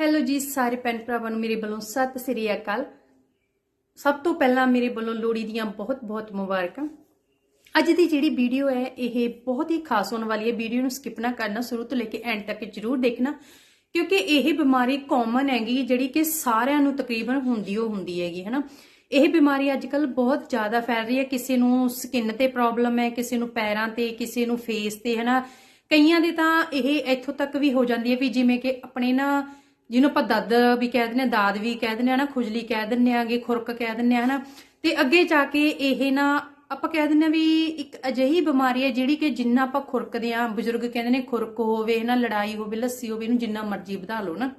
Hello ਜੀ ਸਾਰੇ ਭੈਣ ਭਰਾਵਾਂ ਨੂੰ ਮੇਰੇ ਵੱਲੋਂ ਸਤਿ ਸ੍ਰੀ ਅਕਾਲ। ਸਭ ਤੋਂ ਪਹਿਲਾਂ ਮੇਰੇ ਵੱਲੋਂ ਲੋਹੜੀ ਦੀਆਂ ਬਹੁਤ-ਬਹੁਤ ਮੁਬਾਰਕਾਂ। ਅੱਜ ਦੀ ਜਿਹੜੀ ਵੀਡੀਓ ਹੈ, ਇਹ ਬਹੁਤ ਹੀ ਖਾਸ ਹੋਣ ਵਾਲੀ ਹੈ। ਵੀਡੀਓ ਨੂੰ ਸਕਿਪ ਨਾ ਕਰਨਾ, ਸ਼ੁਰੂ ਤੋਂ ਲੈ ਕੇ ਐਂਡ ਤੱਕ ਜਰੂਰ ਦੇਖਣਾ। ਕਿਉਂਕਿ ਇਹ ਬਿਮਾਰੀ ਕਾਮਨ ਹੈਗੀ, ਜਿਹੜੀ ਕਿ ਸਾਰਿਆਂ ਨੂੰ ਤਕਰੀਬਨ ਹੁੰਦੀ, ਉਹ ਹੁੰਦੀ ਹੈਗੀ, ਹਨਾ। ਇਹ ਬਿਮਾਰੀ ਅੱਜ ਕੱਲ ਬਹੁਤ ਜ਼ਿਆਦਾ ਫੈਲ ਰਹੀ ਹੈ। ਕਿਸੇ ਨੂੰ ਸਕਿਨ ਤੇ ਪ੍ਰੋਬਲਮ ਹੈ, ਕਿਸੇ ਨੂੰ ਪੈਰਾਂ ਤੇ, ਕਿਸੇ ਨੂੰ ਫੇਸ ਤੇ, ਹਨਾ। ਕਈਆਂ ਦੇ ਤਾਂ ਇਹ ਇੱਥੋਂ ਤੱਕ ਵੀ ਹੋ ਜਾਂਦੀ ਹੈ ਵੀ ਜਿਵੇਂ ਕਿ ਆਪਣੇ ਨਾ ਜਿਹਨੂੰ ਆਪਾਂ ਦਰਦ ਵੀ ਕਹਿ ਦਿੰਦੇ ਆ ਦਾਦ ਵੀ ਕਹਿ ਦਿੰਦੇ ਆ ਨਾ ਖੁਜਲੀ ਕਹਿ ਦਿੰਦੇ ਆਗੇ ਖੁਰਕ ਕਹਿ ਦਿੰਦੇ ਆ ਹਨਾ। ਤੇ ਅੱਗੇ ਜਾ ਕੇ ਇਹ ਨਾ ਆਪਾਂ ਕਹਿ ਦਿੰਦੇ ਆ ਵੀ ਇੱਕ ਅਜਿਹੀ ਬਿਮਾਰੀ ਹੈ ਜਿਹੜੀ ਕਿ ਜਿੰਨਾ ਆਪਾਂ ਖੁਰਕਦੇ ਆ ਬਜ਼ੁਰਗ ਕਹਿੰਦੇ ਨੇ ਖੁਰਕ ਹੋਵੇ ਨਾ ਲੜਾਈ ਹੋਵੇ, ਲੱਸੀ ਹੋਵੇ, ਇਹਨੂੰ ਜਿੰਨਾ ਮਰਜ਼ੀ ਵਧਾ ਲਓ ਨਾ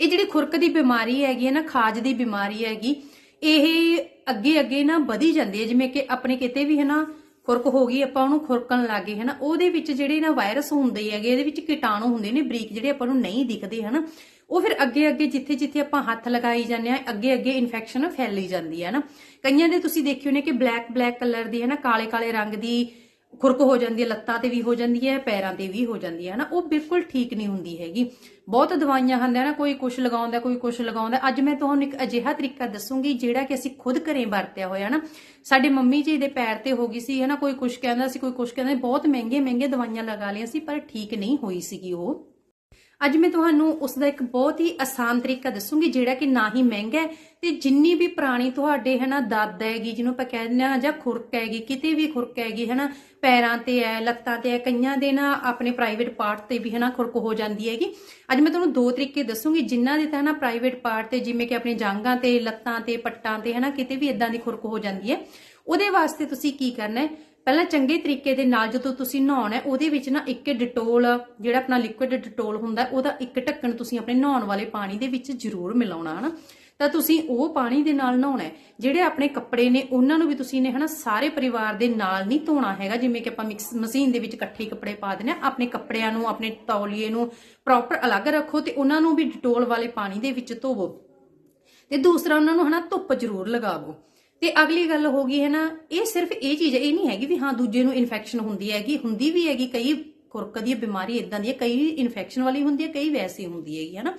ਇਹ ਜਿਹੜੀ ਖੁਰਕ ਦੀ ਬਿਮਾਰੀ ਹੈਗੀ ਹੈ ਨਾ, ਖਾਜ ਦੀ ਬਿਮਾਰੀ ਹੈਗੀ, ਇਹ ਅੱਗੇ ਅੱਗੇ ਨਾ ਵਧੀ ਜਾਂਦੀ ਹੈ, ਜਿਵੇਂ ਕਿ ਆਪਣੇ ਕਿਤੇ ਵੀ ਹੈ ਨਾ ਖੁਰਕ ਹੋ ਗਈ, ਆਪਾਂ ਉਹਨੂੰ ਖੁਰਕਣ ਲੱਗੇ ਹੈ ਉਹਦੇ ਵਿੱਚ ਜਿਹੜੇ ਨਾ ਵਾਇਰਸ ਹੁੰਦੇ ਹੈਗੇ, ਇਹਦੇ ਵਿੱਚ ਕੀਟਾਣੂ ਹੁੰਦੇ ਨੇ, ਬਰੀਕ ਜਿਹੜੇ ਆਪਾਂ ਨੂੰ ਨਹੀਂ ਦਿਖਦੇ, ਹਨਾ? ਉਹ ਫਿਰ ਅੱਗੇ ਅੱਗੇ ਜਿੱਥੇ ਜਿੱਥੇ ਆਪਾਂ ਹੱਥ ਲਗਾਈ ਜਾਂਦੇ ਆ ਅੱਗੇ ਅੱਗੇ ਇਨਫੈਕਸ਼ਨ ਫੈਲੀ ਜਾਂਦੀ ਹੈ ਨਾ ਕਈਆਂ ਦੇ ਤੁਸੀਂ ਦੇਖਿਓ ਨੇ ਕਿ ਬਲੈਕ ਬਲੈਕ ਕਲਰ ਦੀ ਹੈ ਨਾ ਕਾਲੇ ਕਾਲੇ ਰੰਗ ਦੀ ਖੁਰਕ ਹੋ ਜਾਂਦੀ ਹੈ, ਲੱਤਾਂ ਤੇ ਵੀ ਹੋ ਜਾਂਦੀ ਹੈ, ਪੈਰਾਂ ਤੇ ਵੀ ਹੋ ਜਾਂਦੀ ਹੈ ਨਾ ਉਹ ਬਿਲਕੁਲ ਠੀਕ ਨਹੀਂ ਹੁੰਦੀ ਹੈਗੀ। ਬਹੁਤ ਦਵਾਈਆਂ ਹੁੰਦੀਆਂ ਨਾ, ਕੋਈ ਕੁਛ ਲਗਾਉਂਦਾ, ਕੋਈ ਕੁਛ ਲਗਾਉਂਦਾ। ਅੱਜ ਮੈਂ ਤੁਹਾਨੂੰ ਇੱਕ ਅਜਿਹਾ ਤਰੀਕਾ ਦੱਸੂਗੀ, ਜਿਹੜਾ ਕਿ ਅਸੀਂ ਖੁਦ ਘਰੇ ਵਰਤਿਆ ਹੋਇਆ ਨਾ ਸਾਡੇ ਮੰਮੀ ਜੀ ਦੇ ਪੈਰ ਤੇ ਹੋ ਗਈ ਸੀ ਹੈ ਨਾ ਕੋਈ ਕੁਛ ਕਹਿੰਦਾ ਸੀ, ਕੋਈ ਕੁਛ ਕਹਿੰਦਾ ਬਹੁਤ ਮਹਿੰਗੇ ਮਹਿੰਗੇ ਦਵਾਈਆਂ ਲਗਾ ਲਈਆਂ ਸੀ, ਪਰ ਠੀਕ ਨਹੀਂ ਹੋਈ ਸੀਗੀ ਉਹ। ਅੱਜ ਮੈਂ ਤੁਹਾਨੂੰ ਉਸ ਦਾ ਇੱਕ ਬਹੁਤ ਹੀ ਆਸਾਨ ਤਰੀਕਾ ਦੱਸੂਗੀ, ਜਿਹੜਾ ਕਿ ਨਾ ਹੀ ਮਹਿੰਗਾ ਹੈ ਤੇ ਜਿੰਨੀ ਵੀ ਪੁਰਾਣੀ ਤੁਹਾਡੇ ਹਨਾ ਦਾਦ ਹੈਗੀ, ਜਿਹਨੂੰ ਆਪਾਂ ਕਹਿ ਦਿੰਦੇ ਆ ਜਾਂ ਖੁਰਕ ਹੈਗੀ, ਕਿਤੇ ਵੀ ਖੁਰਕ ਹੈਗੀ ਹਨਾ, ਪੈਰਾਂ ਤੇ ਹੈ, ਲੱਤਾਂ ਤੇ ਹੈ, ਕਈਆਂ ਦੇ ਨਾ ਆਪਣੇ ਪ੍ਰਾਈਵੇਟ ਪਾਰਟ ਤੇ ਵੀ ਹਨਾ ਖੁਰਕ ਹੋ ਜਾਂਦੀ ਹੈਗੀ। ਅੱਜ ਮੈਂ ਤੁਹਾਨੂੰ ਦੋ ਤਰੀਕੇ ਦੱਸੂਗੀ, ਜਿਨ੍ਹਾਂ ਦੇ ਤਾਂ ਹਨਾ ਪ੍ਰਾਈਵੇਟ ਪਾਰਟ ਤੇ ਜਿਵੇਂ ਕਿ ਆਪਣੀ ਜਾਂਗਾਂ ਤੇ, ਲੱਤਾਂ ਤੇ, ਪੱਟਾਂ ਤੇ ਹਨਾ ਕਿਤੇ ਵੀ ਇਦਾਂ ਦੀ ਖੁਰਕ ਹੋ ਜਾਂਦੀ ਹੈ। ਉਹਦੇ ਵਾਸਤੇ ਤੁਸੀਂ ਕੀ ਕਰਨਾ ਹੈ? ਪਹਿਲਾਂ ਚੰਗੇ ਤਰੀਕੇ ਦੇ ਨਾਲ ਜਦੋਂ ਤੁਸੀਂ ਨਹਾਉਣਾ ਹੈ, ਉਹਦੇ ਵਿੱਚ ਨਾ ਇੱਕ ਡਿਟੋਲ, ਜਿਹੜਾ ਆਪਣਾ ਲਿਕੁਇਡ ਡਿਟੋਲ ਹੁੰਦਾ ਉਹਦਾ ਇੱਕ ਢੱਕਣ ਤੁਸੀਂ ਆਪਣੇ ਨਹਾਉਣ ਵਾਲੇ ਪਾਣੀ ਦੇ ਵਿੱਚ ਜ਼ਰੂਰ ਮਿਲਾਉਣਾ, ਹਨਾ? ਤਾਂ ਤੁਸੀਂ ਉਹ ਪਾਣੀ ਦੇ ਨਾਲ ਨਹਾਉਣਾ ਜਿਹੜੇ ਆਪਣੇ ਕੱਪੜੇ ਨੇ, ਉਹਨਾਂ ਨੂੰ ਵੀ ਤੁਸੀਂ ਨੇ, ਹਨਾ, ਸਾਰੇ ਪਰਿਵਾਰ ਦੇ ਨਾਲ ਨਹੀਂ ਧੋਣਾ ਹੈਗਾ, ਜਿਵੇਂ ਕਿ ਆਪਾਂ ਮਿਕਸ ਮਸ਼ੀਨ ਦੇ ਵਿੱਚ ਇਕੱਠੇ ਕੱਪੜੇ ਪਾ ਦਿੰਦੇ ਆ ਆਪਣੇ ਕੱਪੜਿਆਂ ਨੂੰ, ਆਪਣੇ ਤੌਲੀਏ ਨੂੰ ਪ੍ਰੋਪਰ ਅਲੱਗ ਰੱਖੋ ਤੇ ਉਹਨਾਂ ਨੂੰ ਵੀ ਡਿਟੋਲ ਵਾਲੇ ਪਾਣੀ ਦੇ ਵਿੱਚ ਧੋਵੋ। ਤੇ ਦੂਸਰਾ, ਉਹਨਾਂ ਨੂੰ, ਹਨਾ, ਧੁੱਪ ਜ਼ਰੂਰ ਲਗਾਵੋ। ਤੇ ਅਗਲੀ ਗੱਲ ਹੋ ਗਈ ਹੈ ਨਾ, ਇਹ ਸਿਰਫ ਇਹ ਚੀਜ਼ ਇਹ ਨਹੀਂ ਹੈਗੀ ਵੀ ਹਾਂ ਦੂਜੇ ਨੂੰ ਇਨਫੈਕਸ਼ਨ ਹੁੰਦੀ ਹੈਗੀ, ਹੁੰਦੀ ਵੀ ਹੈਗੀ, ਕਈ ਖੁਰਕ ਦੀ ਬਿਮਾਰੀ ਇਦਾਂ ਦੀ ਹੈ ਕਈ ਇਨਫੈਕਸ਼ਨ ਵਾਲੀ ਹੁੰਦੀ ਹੈ, ਕਈ ਵੈਸੀ ਹੁੰਦੀ ਹੈਗੀ, ਹੈ ਨਾ?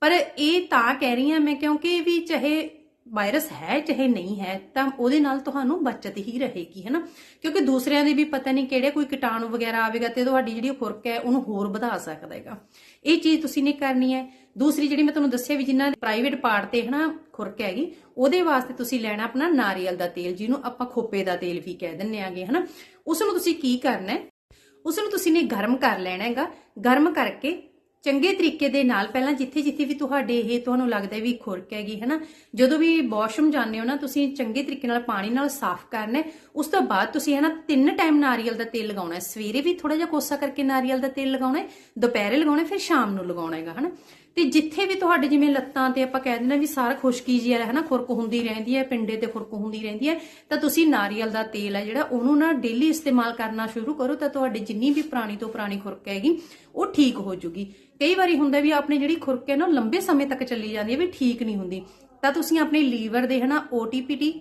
ਪਰ ਇਹ ਤਾਂ ਕਹਿ ਰਹੀ ਹਾਂ ਮੈਂ ਕਿਉਂਕਿ ਵੀ ਚਾਹੇ ਵਾਇਰਸ ਹੈ ਚਾਹੇ ਨਹੀਂ ਹੈ, ਤਾਂ ਉਹਦੇ ਨਾਲ ਤੁਹਾਨੂੰ ਬਚਤ ਹੀ ਰਹੇਗੀ ਹੈ ਕਿਉਂਕਿ ਦੂਸਰਿਆਂ ਦੇ ਵੀ ਪਤਾ ਨਹੀਂ ਕਿਹੜੇ ਕੋਈ ਕੀਟਾਣੂ ਵਗੈਰਾ ਆਵੇਗਾ ਤੇ ਤੁਹਾਡੀ ਜਿਹੜੀ ਖੁਰਕ ਹੈ, ਉਹਨੂੰ ਹੋਰ ਵਧਾ ਸਕਦਾ ਹੈਗਾ। ਇਹ ਚੀਜ਼ ਤੁਸੀਂ ਨਹੀਂ ਕਰਨੀ ਹੈ। ਦੂਸਰੀ ਜਿਹੜੀ ਮੈਂ ਤੁਹਾਨੂੰ ਦੱਸਿਆ ਵੀ ਜਿੰਨਾ ਪ੍ਰਾਈਵੇਟ ਪਾਰਟ ਤੇ, ਹਨਾ ਖੁਰਕ ਹੈਗੀ, ਉਹਦੇ ਵਾਸਤੇ ਤੁਸੀਂ ਲੈਣਾ ਆਪਣਾ ਨਾਰੀਅਲ ਦਾ ਤੇਲ, ਜਿਹਨੂੰ ਆਪਾਂ ਖੋਪੇ ਦਾ ਤੇਲ ਵੀ ਕਹਿ ਦਿੰਨੇ ਆਗੇ, ਹਨਾ? ਉਸ ਨੂੰ ਤੁਸੀਂ ਕੀ ਕਰਨਾ ਹੈ? ਉਸ ਨੂੰ ਤੁਸੀਂ ਨੇ ਗਰਮ ਕਰ ਲੈਣਾ ਹੈਗਾ। ਗਰਮ ਕਰਕੇ ਚੰਗੇ ਤਰੀਕੇ ਦੇ ਨਾਲ ਪਹਿਲਾਂ ਜਿੱਥੇ ਜਿੱਥੇ ਵੀ ਤੁਹਾਡੇ ਇਹ ਤੁਹਾਨੂੰ ਲੱਗਦਾ ਵੀ ਖੁਰਕ ਹੈਗੀ ਹੈ ਨਾ ਜਦੋਂ ਵੀ ਵਾਸ਼ਰੂਮ ਜਾਂਦੇ ਹੋ ਨਾ, ਤੁਸੀਂ ਚੰਗੇ ਤਰੀਕੇ ਨਾਲ ਪਾਣੀ ਨਾਲ ਸਾਫ਼ ਕਰਨਾ ਉਸ ਤੋਂ ਬਾਅਦ ਤੁਸੀਂ ਹੈ ਨਾ ਤਿੰਨ ਟਾਈਮ ਨਾਰੀਅਲ ਦਾ ਤੇਲ ਲਗਾਉਣਾ ਹੈ। ਸਵੇਰੇ ਵੀ ਥੋੜਾ ਜਿਹਾ ਕੋਸਾ ਕਰਕੇ ਨਾਰੀਅਲ ਦਾ ਤੇਲ ਲਗਾਉਣਾ ਹੈ, ਦੁਪਹਿਰੇ ਲਗਾਉਣਾ ਫਿਰ ਸ਼ਾਮ ਨੂੰ ਲਗਾਉਣਾ ਹੈਗਾ ਹੈ ਨਾ ਤੇ ਜਿੱਥੇ ਵੀ ਤੁਹਾਡੇ ਜਿਵੇਂ ਲੱਤਾਂ ਤੇ ਆਪਾਂ ਕਹਿ ਦਿੰਦੇ ਵੀ ਸਾਰਾ ਖੁਸ਼ਕੀ ਜੀ ਹੈ, ਹਨਾ, ਖੁਰਕ ਹੁੰਦੀ ਰਹਿੰਦੀ ਹੈ, ਪਿੰਡੇ ਤੇ ਖੁਰਕ ਹੁੰਦੀ ਰਹਿੰਦੀ ਹੈ, ਤਾਂ ਤੁਸੀਂ ਨਾਰੀਅਲ ਦਾ ਤੇਲ ਹੈ ਜਿਹੜਾ ਉਹਨੂੰ ਨਾ ਡੇਲੀ ਇਸਤੇਮਾਲ ਕਰਨਾ ਸ਼ੁਰੂ ਕਰੋ, ਤਾਂ ਤੁਹਾਡੀ ਜਿੰਨੀ ਵੀ ਪੁਰਾਣੀ ਤੋਂ ਪੁਰਾਣੀ ਖੁਰਕ ਹੈਗੀ, ਉਹ ਠੀਕ ਹੋ ਜੂਗੀ। ਕਈ ਵਾਰੀ ਹੁੰਦਾ ਵੀ ਆਪਣੀ ਜਿਹੜੀ ਖੁਰਕ ਹੈ ਨਾ ਲੰਬੇ ਸਮੇਂ ਤੱਕ ਚੱਲੀ ਜਾਂਦੀ ਹੈ, ਵੀ ਠੀਕ ਨਹੀਂ ਹੁੰਦੀ। ਤਾਂ ਤੁਸੀਂ ਆਪਣੇ ਲੀਵਰ ਦੇ, ਹਨਾ OTPT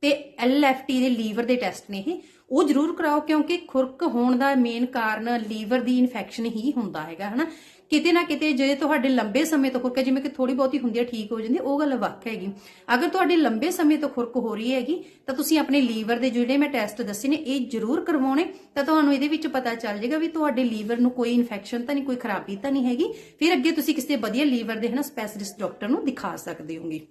ਤੇ LFT ਦੇ ਲੀਵਰ ਦੇ ਟੈਸਟ ਨੇ ਇਹ ਉਹ ਜ਼ਰੂਰ ਕਰਾਓ ਕਿਉਂਕਿ ਖੁਰਕ ਹੋਣ ਦਾ ਮੇਨ ਕਾਰਨ ਲੀਵਰ ਦੀ ਇਨਫੈਕਸ਼ਨ ਹੀ ਹੁੰਦਾ ਹੈਗਾ ਹਨਾ? ਕਿਤੇ ਨਾ ਕਿਤੇ ਜੇ ਤੁਹਾਡੇ ਲੰਬੇ ਸਮੇਂ ਤੋਂ ਖੁਰਕ ਹੈ, ਜਿਵੇਂ ਕਿ ਥੋੜੀ ਬਹੁਤੀ ਹੁੰਦੀ ਹੈ ਠੀਕ ਹੋ ਜਾਂਦੀ ਉਹ ਗੱਲ ਵੱਖ ਹੈਗੀ। ਅਗਰ ਤੁਹਾਡੇ ਲੰਬੇ ਸਮੇਂ ਤੋਂ ਖੁਰਕ ਹੋ ਰਹੀ ਹੈਗੀ ਤਾਂ ਤੁਸੀਂ ਆਪਣੇ ਲੀਵਰ ਦੇ ਜਿਹੜੇ ਮੈਂ ਟੈਸਟ ਦੱਸੇ ਨੇ ਇਹ ਜ਼ਰੂਰ ਕਰਵਾਉਣੇ। ਤਾਂ ਤੁਹਾਨੂੰ ਇਹਦੇ ਵਿੱਚ ਪਤਾ ਚੱਲ ਜਾਏਗਾ ਵੀ ਤੁਹਾਡੇ ਲੀਵਰ ਨੂੰ ਕੋਈ ਇਨਫੈਕਸ਼ਨ ਤਾਂ ਨਹੀਂ ਕੋਈ ਖਰਾਬੀ ਤਾਂ ਨਹੀਂ ਹੈਗੀ। ਫਿਰ ਅੱਗੇ ਤੁਸੀਂ ਕਿਸੇ ਵਧੀਆ ਲੀਵਰ ਦੇ ਹਨਾ ਸਪੈਸ਼ਲਿਸਟ ਡਾਕਟਰ ਨੂੰ ਦਿਖਾ ਸਕਦੇ ਹੋਗੇ।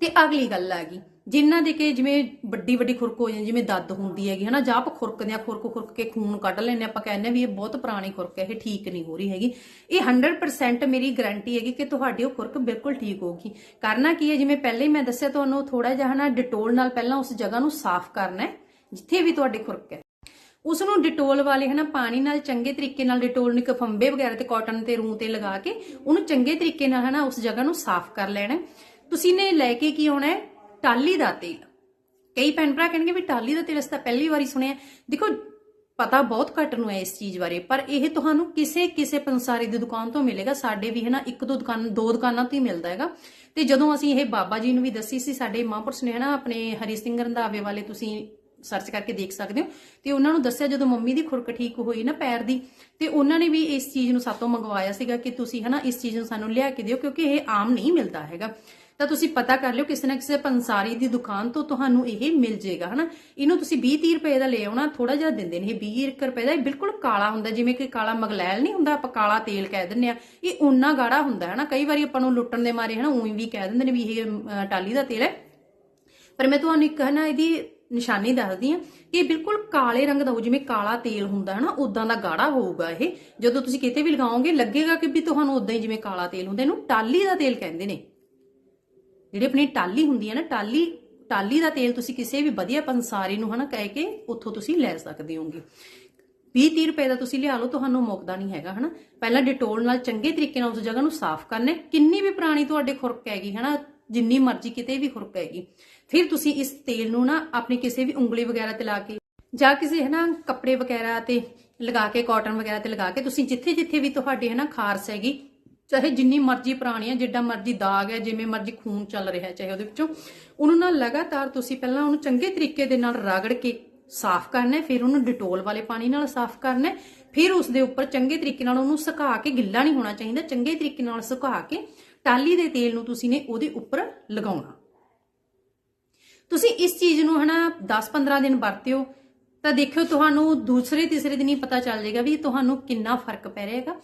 ਤੇ ਅਗਲੀ ਗੱਲ ਆ ਗਈ। ਜਿਨ੍ਹਾਂ ਦੇ ਕਿ ਜਿਵੇਂ ਵੱਡੀ ਵੱਡੀ ਖੁਰਕ ਹੋ ਜਾਂਦੀ, ਜਿਵੇਂ ਦੱਦ ਹੁੰਦੀ ਹੈਗੀ, ਹਨਾ, ਜਾਂ ਆਪਾਂ ਖੁਰਕਦੇ ਆ ਖੁਰਕ ਖੁਰਕ ਕੇ ਖੂਨ ਕੱਢ ਲੈਂਦੇ ਆਪਾਂ ਕਹਿੰਦੇ ਵੀ ਇਹ ਬਹੁਤ ਪੁਰਾਣੀ ਖੁਰਕ ਹੈ, ਇਹ ਠੀਕ ਨਹੀਂ ਹੋ ਰਹੀ ਹੈਗੀ। ਇਹ 100% ਮੇਰੀ ਗਾਰੰਟੀ ਹੈਗੀ ਕਿ ਤੁਹਾਡੀ ਉਹ ਖੁਰਕ ਬਿਲਕੁਲ ਠੀਕ ਹੋਊਗੀ। ਕਰਨਾ ਕੀ ਹੈ, ਜਿਵੇਂ ਪਹਿਲੇ ਹੀ ਮੈਂ ਦੱਸਿਆ ਤੁਹਾਨੂੰ ਥੋੜਾ ਜਿਹਾ, ਹਨਾ, ਡਿਟੋਲ ਨਾਲ ਪਹਿਲਾਂ ਉਸ ਜਗ੍ਹਾ ਨੂੰ ਸਾਫ਼ ਕਰਨਾ ਹੈ, ਜਿੱਥੇ ਵੀ ਤੁਹਾਡੀ ਖੁਰਕ ਹੈ। ਉਸ ਨੂੰ ਡਿਟੋਲ ਵਾਲੇ, ਹਨਾ, ਪਾਣੀ ਨਾਲ ਚੰਗੇ ਤਰੀਕੇ ਨਾਲ ਡਿਟੋਲ ਨਿਕ ਇੱਕ ਫੰਬੇ ਵਗੈਰਾ ਤੇ ਕਾਟਨ ਤੇ ਰੂ ਤੇ ਲਗਾ ਕੇ ਉਹਨੂੰ ਚੰਗੇ ਤਰੀਕੇ ਨਾਲ, ਹਨਾ, ਉਸ ਜਗ੍ਹਾ ਨੂੰ ਸਾਫ਼ ਕਰ ਲੈਣਾ ਤੁਸੀਂ ਨੇ ਲੈ ਕੇ ਕੀ ਆਉਣਾ ਹੈ? ਟਾਲੀ ਦਾ ਤੇਲ। ਕਈ ਭੈਣ ਭਰਾ ਕਹਿਣਗੇ ਵੀ ਟਾਲੀ ਦਾ ਤੇਲ ਅਸੀਂ ਪਹਿਲੀ ਵਾਰੀ ਸੁਣਿਆ। ਦੇਖੋ, ਪਤਾ ਬਹੁਤ ਘੱਟ ਨੂੰ ਹੈ ਇਸ ਚੀਜ਼ ਬਾਰੇ, ਪਰ ਇਹ ਤੁਹਾਨੂੰ ਕਿਸੇ ਕਿਸੇ ਪੰਸਾਰੀ ਦੀ ਦੁਕਾਨ ਤੋਂ ਮਿਲੇਗਾ। ਸਾਡੇ ਵੀ ਹੈ ਨਾ, ਇੱਕ ਦੋ ਦੁਕਾਨ, ਦੋ ਦੁਕਾਨਾਂ ਤੋਂ ਹੀ ਮਿਲਦਾ ਹੈਗਾ। ਤੇ ਜਦੋਂ ਅਸੀਂ ਇਹ ਬਾਬਾ ਜੀ ਨੂੰ ਵੀ ਦੱਸੀ ਸੀ, ਸਾਡੇ ਮਹਾਂਪੁਰਸ਼ ਨੇ ਹੈ ਨਾ ਆਪਣੇ ਹਰੀ ਸਿੰਘ ਰੰਧਾਵੇ ਵਾਲੇ ਤੁਸੀਂ ਸਰਚ ਕਰਕੇ ਦੇਖ ਸਕਦੇ ਹੋ। ਤੇ ਉਹਨਾਂ ਨੂੰ ਦੱਸਿਆ ਜਦੋਂ ਮੰਮੀ ਦੀ ਖੁਰਕ ਠੀਕ ਹੋਈ ਨਾ ਪੈਰ ਦੀ, ਤੇ ਉਹਨਾਂ ਨੇ ਵੀ ਇਸ ਚੀਜ਼ ਨੂੰ ਸਾਤੋਂ ਮੰਗਵਾਇਆ ਸੀਗਾ ਕਿ ਤੁਸੀਂ ਹਨਾ ਇਸ ਚੀਜ਼ ਨੂੰ ਸਾਨੂੰ ਲਿਆ ਕੇ ਦਿਓ, ਕਿਉਂਕਿ ਇਹ ਆਮ ਨਹੀਂ ਮਿਲਦਾ ਹੈਗਾ। ਤਾਂ ਤੁਸੀਂ ਪਤਾ ਕਰ ਲਿਓ ਕਿਸੇ ਨਾ ਕਿਸੇ ਪੰਸਾਰੀ ਦੀ ਦੁਕਾਨ ਤੋਂ ਤੁਹਾਨੂੰ ਇਹ ਮਿਲ ਜਾਏਗਾ ਹਨਾ? ਇਹਨੂੰ ਤੁਸੀਂ 20 30 ਰੁਪਏ ਦਾ ਲੈ ਆਉਣਾ ਥੋੜਾ ਜਿਹਾ ਦਿੰਦੇ ਨੇ ਇਹ 20 ਰੁਪਏ ਦਾ ਇਹ ਬਿਲਕੁਲ ਕਾਲਾ ਹੁੰਦਾ ਜਿਵੇਂ ਕਿ ਕਾਲਾ ਮਗਲੈਲ ਨਹੀਂ ਹੁੰਦਾ ਆਪਾਂ ਕਾਲਾ ਤੇਲ ਕਹਿ ਦਿੰਦੇ ਆ ਇਹ ਉਨਾ ਗਾੜਾ ਹੁੰਦਾ ਹੈ ਕਈ ਵਾਰੀ ਆਪਾਂ ਨੂੰ ਲੁੱਟਣ ਦੇ ਮਾਰੇ ਹਨਾ ਉਹੀ ਵੀ ਕਹਿ ਦਿੰਦੇ ਨੇ ਵੀ ਇਹ ਅਹ, ਟਾਲੀ ਦਾ ਤੇਲ ਹੈ। ਪਰ ਮੈਂ ਤੁਹਾਨੂੰ ਇੱਕ ਹਨਾ ਇਹਦੀ ਨਿਸ਼ਾਨੀ ਦੱਸਦੀ ਆ ਕਿ ਬਿਲਕੁਲ ਕਾਲੇ ਰੰਗ ਦਾ ਹੋ ਜਿਵੇਂ ਕਾਲਾ ਤੇਲ ਹੁੰਦਾ ਹੈ ਨਾ ਉਦਾਂ ਦਾ ਗਾੜਾ ਹੋਊਗਾ ਇਹ। ਜਦੋਂ ਤੁਸੀਂ ਕਿਤੇ ਵੀ ਲਗਾਓਗੇ ਲੱਗੇਗਾ ਕਿ ਵੀ ਤੁਹਾਨੂੰ ਉਦਾਂ ਹੀ ਜਿਵੇਂ ਕਾਲਾ ਤੇਲ ਹੁੰਦਾ ਇਹਨੂੰ ਟਾਲੀ ਦਾ ਤੇਲ ਕਹਿੰਦੇ ਨੇ। ਜਿਹੜੀ ਆਪਣੀ ਟਾਲੀ ਹੁੰਦੀ ਹੈ ਨਾ ਟਾਲੀ ਟਾਲੀ ਦਾ ਤੇਲ ਤੁਸੀਂ ਕਿਸੇ ਵੀ ਵਧੀਆ ਪੰਸਾਰੀ ਨੂੰ ਹਨਾ ਕਹਿ ਕੇ ਉੱਥੋਂ ਤੁਸੀਂ ਲੈ ਸਕਦੇ ਹੋਗੇ 20 30 ਰੁਪਏ ਦਾ ਤੁਸੀਂ ਲਿਆ ਲਓ, ਤੁਹਾਨੂੰ ਮੁੱਕਦਾ ਨਹੀਂ ਹੈਗਾ ਹਨਾ। ਪਹਿਲਾਂ ਡਿਟੋਲ ਨਾਲ ਚੰਗੇ ਤਰੀਕੇ ਨਾਲ ਉਸ ਜਗ੍ਹਾ ਨੂੰ ਸਾਫ਼ ਕਰਨਾ ਕਿੰਨੀ ਵੀ ਪੁਰਾਣੀ ਤੁਹਾਡੇ ਖੁਰਕ ਹੈਗੀ ਹਨਾ, ਜਿੰਨੀ ਮਰਜ਼ੀ ਕਿਤੇ ਵੀ ਖੁਰਕ ਹੈਗੀ। ਫਿਰ ਤੁਸੀਂ ਇਸ ਤੇਲ ਨੂੰ ਨਾ ਆਪਣੀ ਕਿਸੇ ਵੀ ਉਂਗਲੀ ਵਗੈਰਾ ਤੇ ਲਾ ਕੇ ਜਾਂ ਕਿਸੇ ਹਨਾ ਕੱਪੜੇ ਵਗੈਰਾ ਤੇ ਲਗਾ ਕੇ ਕਾਟਨ ਵਗੈਰਾ ਤੇ ਲਗਾ ਕੇ ਤੁਸੀਂ ਜਿੱਥੇ ਜਿੱਥੇ ਵੀ ਤੁਹਾਡੇ ਹਨਾ ਖਾਰਸ ਹੈਗੀ ਚਾਹੇ ਜਿੰਨੀ ਮਰਜ਼ੀ ਪੁਰਾਣੀ ਹੈ ਜਿੱਡਾ ਮਰਜ਼ੀ ਦਾਗ ਹੈ ਜਿਵੇਂ ਮਰਜ਼ੀ ਖੂਨ ਚੱਲ ਰਿਹਾ ਚਾਹੇ ਉਹਦੇ ਵਿੱਚੋਂ। ਉਹਨੂੰ ਨਾਲ ਲਗਾਤਾਰ ਤੁਸੀਂ ਪਹਿਲਾਂ ਉਹਨੂੰ ਚੰਗੇ ਤਰੀਕੇ ਦੇ ਨਾਲ ਰਗੜ ਕੇ ਸਾਫ਼ ਕਰਨਾ ਹੈ, ਫਿਰ ਉਹਨੂੰ ਡਿਟੋਲ ਵਾਲੇ ਪਾਣੀ ਨਾਲ ਸਾਫ਼ ਕਰਨਾ ਹੈ, ਫਿਰ ਉਸ ਦੇ ਉੱਪਰ ਚੰਗੇ ਤਰੀਕੇ ਨਾਲ ਉਹਨੂੰ ਸੁਕਾ ਕੇ ਗਿੱਲਾ ਨਹੀਂ ਹੋਣਾ ਚਾਹੀਦਾ ਚੰਗੇ ਤਰੀਕੇ ਨਾਲ ਸੁਕਾ ਕੇ ਟਾਲੀ ਦੇ ਤੇਲ ਨੂੰ ਤੁਸੀਂ ਨੇ ਉਹਦੇ ਉੱਪਰ ਲਗਾਉਣਾ। ਤੁਸੀਂ ਇਸ ਚੀਜ਼ ਨੂੰ ਹਨਾ 10-15 ਦਿਨ ਵਰਤਿਓ ਤਾਂ ਦੇਖਿਓ ਤੁਹਾਨੂੰ ਦੂਸਰੇ ਤੀਸਰੇ ਦਿਨ ਹੀ ਪਤਾ ਚੱਲ ਜਾਏਗਾ ਵੀ ਤੁਹਾਨੂੰ ਕਿੰਨਾ ਫ਼ਰਕ ਪੈ ਰਿਹਾ ਹੈਗਾ।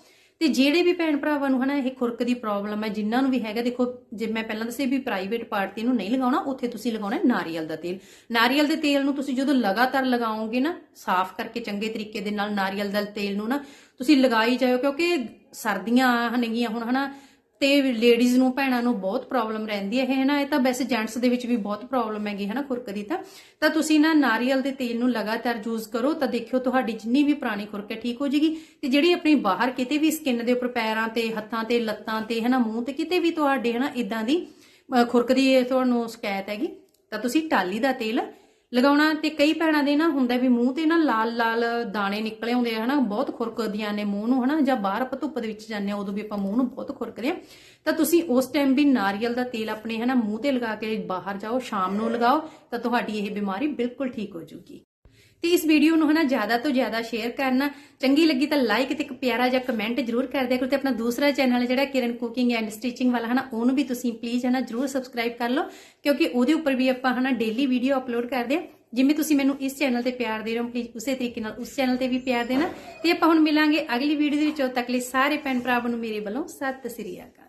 ਤੇ ਜਿਹੜੇ ਵੀ ਭੈਣ ਭਰਾਵਾਂ ਨੂੰ ਹਨਾ ਇਹ ਖੁਰਕ ਦੀ ਪ੍ਰੋਬਲਮ ਹੈ, ਜਿਨ੍ਹਾਂ ਨੂੰ ਵੀ ਹੈਗਾ, ਦੇਖੋ, ਜੇ ਮੈਂ ਪਹਿਲਾਂ ਦੱਸਿਆ ਵੀ ਪ੍ਰਾਈਵੇਟ ਪਾਰਟੀ ਨੂੰ ਨਹੀਂ ਲਗਾਉਣਾ, ਉੱਥੇ ਤੁਸੀਂ ਲਗਾਉਣਾ ਨਾਰੀਅਲ ਦਾ ਤੇਲ। ਨਾਰੀਅਲ ਦੇ ਤੇਲ ਨੂੰ ਤੁਸੀਂ ਜਦੋਂ ਲਗਾਤਾਰ ਲਗਾਓਗੇ ਨਾ, ਸਾਫ਼ ਕਰਕੇ ਚੰਗੇ ਤਰੀਕੇ ਦੇ ਨਾਲ ਨਾਰੀਅਲ ਦਾ ਤੇਲ ਨੂੰ ਨਾ ਤੁਸੀਂ ਲਗਾਈ ਜਾਓ ਕਿਉਂਕਿ ਸਰਦੀਆਂ ਹਨਗੀਆਂ ਹੁਣ ਹਨਾ ਤੇ ਲੇਡੀਜ਼ ਨੂੰ, ਭੈਣਾਂ ਨੂੰ ਬਹੁਤ ਪ੍ਰੋਬਲਮ ਰਹਿੰਦੀ ਹੈ। ਇਹ ਹੈ ਨਾ, ਇਹ ਤਾਂ ਵੈਸੇ ਜੈਂਟਸ ਦੇ ਵਿੱਚ ਵੀ ਬਹੁਤ ਪ੍ਰੋਬਲਮ ਹੈਗੀ ਹੈ ਨਾ ਖੁਰਕ ਦੀ ਤਾਂ। ਤਾਂ ਤੁਸੀਂ ਨਾ ਨਾਰੀਅਲ ਦੇ ਤੇਲ ਨੂੰ ਲਗਾਤਾਰ ਯੂਜ਼ ਕਰੋ, ਤਾਂ ਦੇਖਿਓ ਤੁਹਾਡੀ ਜਿੰਨੀ ਵੀ ਪੁਰਾਣੀ ਖੁਰਕ ਹੈ, ਠੀਕ ਹੋ ਜੇਗੀ। ਤੇ ਜਿਹੜੀ ਆਪਣੀ ਬਾਹਰ ਕਿਤੇ ਵੀ ਸਕਿਨ ਦੇ ਉੱਪਰ ਪੈਰਾਂ ਤੇ, ਹੱਥਾਂ ਤੇ, ਲੱਤਾਂ ਤੇ ਹੈ ਨਾ ਮੂੰਹ ਤੇ ਕਿਤੇ ਵੀ ਤੁਹਾਡੇ ਹੈ ਨਾ ਇਦਾਂ ਦੀ ਖੁਰਕ ਦੀ ਤੁਹਾਨੂੰ ਸ਼ਿਕਾਇਤ ਹੈਗੀ। ਤਾਂ ਤੁਸੀਂ ਟਾਲੀ ਦਾ ਤੇਲ ਲਗਾਉਣਾ ਤੇ ਕਈ ਭੈਣਾਂ ਦੇ ਨਾ ਹੁੰਦਾ ਵੀ ਮੂੰਹ ਤੇ ਨਾ ਲਾਲ ਲਾਲ ਦਾਣੇ ਨਿਕਲੇ ਆਉਂਦੇ ਆ, ਹਨਾ? ਬਹੁਤ ਖੁਰਕਦੀਆਂ ਨੇ ਮੂੰਹ ਨੂੰ, ਹਨਾ? ਜਾਂ ਬਾਹਰ ਆਪਾਂ ਧੁੱਪ ਦੇ ਵਿੱਚ ਜਾਂਦੇ ਆ ਉਦੋਂ ਵੀ ਆਪਾਂ ਮੂੰਹ ਨੂੰ ਬਹੁਤ ਖੁਰਕਦੇ ਆ ਤਾਂ ਤੁਸੀਂ ਉਸ ਟਾਈਮ ਵੀ ਨਾਰੀਅਲ ਦਾ ਤੇਲ ਆਪਣੇ, ਹਨਾ, ਮੂੰਹ ਤੇ ਲਗਾ ਕੇ ਬਾਹਰ ਜਾਓ, ਸ਼ਾਮ ਨੂੰ ਲਗਾਓ, ਤਾਂ ਤੁਹਾਡੀ ਇਹ ਬਿਮਾਰੀ ਬਿਲਕੁਲ ਠੀਕ ਹੋ ਜੂਗੀ। ਤੇ ਇਸ ਵੀਡੀਓ ਨੂੰ ਹਨਾ ਜ਼ਿਆਦਾ ਤੋਂ ਜ਼ਿਆਦਾ ਸ਼ੇਅਰ ਕਰਨਾ। ਚੰਗੀ ਲੱਗੀ ਤਾਂ ਲਾਈਕ ਤੇ ਇੱਕ ਪਿਆਰਾ ਜਿਹਾ ਕਮੈਂਟ ਜਰੂਰ ਕਰ ਦਿਆ ਕਰੋ ਤੇ ਆਪਣਾ ਦੂਸਰਾ ਚੈਨਲ ਜਿਹੜਾ ਕਿਰਨ ਕੁਕਿੰਗ ਐਂਡ ਸਟਿਚਿੰਗ ਵਾਲਾ ਹਨਾ, ਉਹਨੂੰ ਵੀ ਤੁਸੀਂ ਪਲੀਜ਼ ਹਨਾ ਜਰੂਰ ਸਬਸਕ੍ਰਾਈਬ ਕਰ ਲਓ, ਕਿਉਂਕਿ ਉਹਦੇ ਉੱਪਰ ਵੀ ਆਪਾਂ ਹਨਾ ਡੇਲੀ ਵੀਡੀਓ ਅਪਲੋਡ ਕਰਦੇ ਆ ਜਿਵੇਂ ਤੁਸੀਂ ਮੈਨੂੰ ਇਸ ਚੈਨਲ ਤੇ ਪਿਆਰ ਦੇ ਰਹੇ ਹੋ ਪਲੀਜ਼ ਉਸੇ ਤਰੀਕੇ ਨਾਲ ਉਸ ਚੈਨਲ ਤੇ ਵੀ ਪਿਆਰ ਦੇਣਾ। ਤੇ ਆਪਾਂ ਹੁਣ ਮਿਲਾਂਗੇ ਅਗਲੀ ਵੀਡੀਓ ਦੇ ਵਿੱਚ, ਉਦੋਂ ਤੱਕ ਲਈ ਸਾਰੇ ਭੈਣ ਭਰਾਵਾਂ ਨੂੰ ਮੇਰੇ ਵੱਲੋਂ ਸਤਿ ਸ੍ਰੀ ਅਕਾਲ।